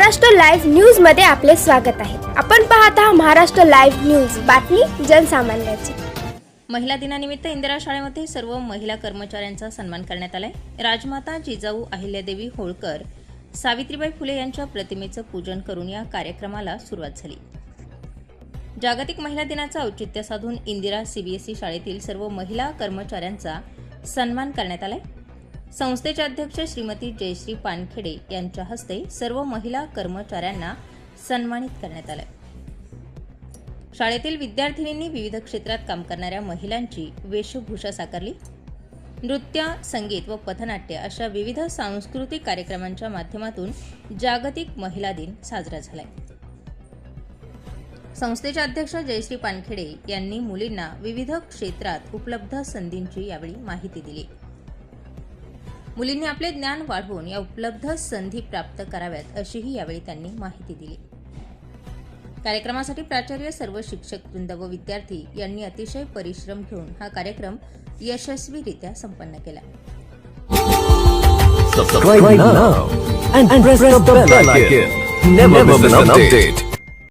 Maharashtra live न्यूजमध्ये आपले स्वागत आहे. आपण पाहत आहात महाराष्ट्र लाईव्ह न्यूज. बातमी जनसामान्याची. महिला दिनानिमित्त इंदिरा शाळेमध्ये सर्व महिला कर्मचाऱ्यांचा सन्मान करण्यात आलाय. राजमाता जिजाऊ अहिल्यादेवी होळकर सावित्रीबाई फुले यांच्या प्रतिमेचं पूजन करून या कार्यक्रमाला सुरुवात झाली. जागतिक महिला दिनाचं औचित्य साधून इंदिरा सीबीएसई शाळेतील सर्व महिला कर्मचाऱ्यांचा सन्मान करण्यात आलाय. संस्थेचे अध्यक्ष श्रीमती जयश्री पानखेडे यांच्या हस्ते सर्व महिला कर्मचाऱ्यांना सन्मानित करण्यात आलं शाळेतील विद्यार्थिनींनी विविध क्षेत्रात काम करणाऱ्या महिलांची वेशभूषा साकारली. नृत्य संगीत व पथनाट्य अशा विविध सांस्कृतिक कार्यक्रमांच्या माध्यमातून जागतिक महिला दिन साजरा झालाय. संस्थेचे अध्यक्ष जयश्री पानखेडे यांनी मुलींना विविध क्षेत्रात उपलब्ध संधींची यावेळी माहिती दिली. मुलींनी आपले ज्ञान वाढवून या उपलब्ध संधी प्राप्त कराव्यात अशीही यावेळी त्यांनी माहिती दिली कार्यक्रमासाठी प्राचार्य सर्व शिक्षक वृंद व विद्यार्थी यांनी अतिशय परिश्रम घेऊन हा कार्यक्रम यशस्वीरित्या संपन्न केला Subscribe now and press the bell icon. Never miss an update.